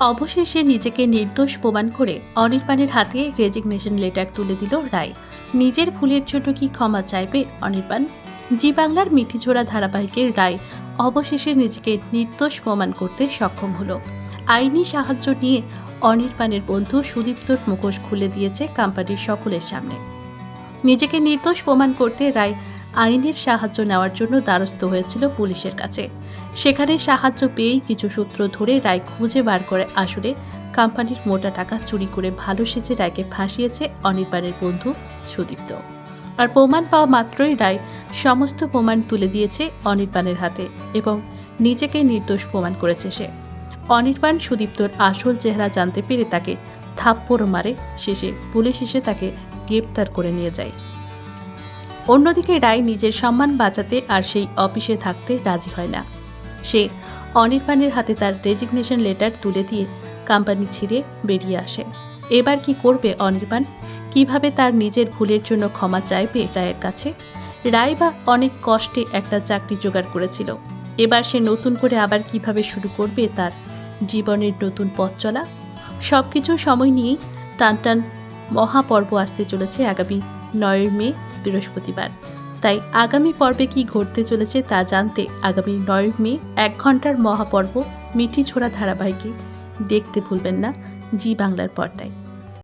অবশেষে নিজেকে নির্দোষ প্রমাণ করে অনির্বাণের হাতে রেজিগনেশন লেটার তুলে দিল রায়। নিজের ভুলের জন্য কি ক্ষমা চাইবে অনির্বাণ? জি বাংলার মিঠিঝোড়া ধারাবাহিকের রায় অবশেষে নিজেকে নির্দোষ প্রমাণ করতে সক্ষম হলো। আইনি সাহায্য নিয়ে অনির্বাণের বন্ধু সুদীপ্তর মুখোশ খুলে দিয়েছে কোম্পানির সকলের সামনে। নিজেকে নির্দোষ প্রমাণ করতে রায় আইনের সাহায্য নেওয়ার জন্য দ্বারস্থ হয়েছিল পুলিশের কাছে। সেখানে সাহায্য পেয়েই কিছু সূত্র ধরে রায় খুঁজে বার করে আসলে কোম্পানির মোটা টাকা চুরি করে ভালো সেজে রায়কে ফাঁসিয়েছে অনির্বাণের বন্ধু সুদীপ্ত। আর প্রমাণ পাওয়া মাত্রই রায় সমস্ত প্রমাণ তুলে দিয়েছে অনির্বাণের হাতে এবং নিজেকে নির্দোষ প্রমাণ করেছে সে। অনির্বাণ সুদীপ্তর আসল চেহারা জানতে পেরে তাকে থাপ্পড় মারে, শেষে পুলিশ এসে তাকে গ্রেপ্তার করে নিয়ে যায়। অন্যদিকে রায় নিজের সম্মান বাঁচাতে আর সেই অফিসে থাকতে রাজি হয় না। সে অনির্বাণের হাতে তার রেজিগনেশন লেটার তুলে দিয়ে কোম্পানি ছিঁড়ে বেরিয়ে আসে। এবার কি করবে অনির্বাণ? কীভাবে তার নিজের ভুলের জন্য ক্ষমা চাইবে রায়ের কাছে? রায় বা অনেক কষ্টে একটা চাকরি জোগাড় করেছিল। এবার সে নতুন করে আবার কীভাবে শুরু করবে তার জীবনের নতুন পথ চলা? সব কিছু সময় নিয়েই টানটান মহাপর্ব আসতে চলেছে আগামী নয়ের মে বৃহস্পতিবার। তাই আগামী পর্বে কি ঘটতে চলেছে তা জানতে আগামী নয় মে, এক ঘণ্টার মহাপর্ব মিঠি ছোড়া ধারাবাহিকে দেখতে ভুলবেন না। জি বাংলার পর্দায়।